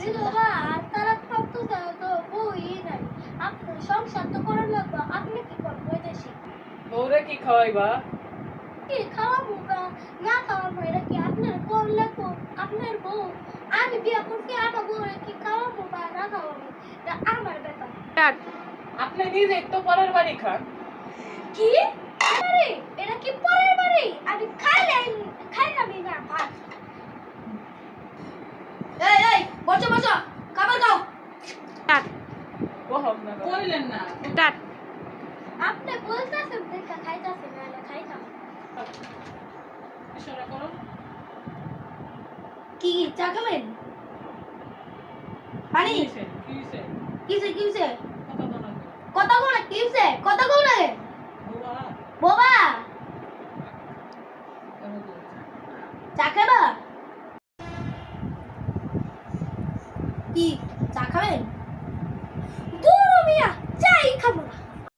বিধবা আর তারা প্রাপ্ত তো বই নাই আপনি সংসার তো করার লাগবে আপনি কি করবেন দেশে বউরে কি খাওয়াইবা? কি খাওয়াবো না না খাওয়াবো এটা কি আপনার লাগবো আপনার বউ আমি বিয়ে করছি আমার বউ কি খাওয়াবো বা না খাওয়াবো এটা আমার ব্যাপার আপনি নিজে তো পরের বাড়ি খান। কি আরে এটা কি পরের বাড়ি আমি খাইলাই খাইলামই না ভাত এই এই বসো বসো খাবার খাও। বহম কইলেন না। আপনি বলতেছেন দেখা খাইতাছেন না না খাইতাম। ইশারা করো। কি চা খাবেন? পানি? কি হইছে? কি হইছে? কিসে কিসে কথা না। কিসে কথা কোন বাবা। বাবা। চা খাবা? কি চা খাবেন?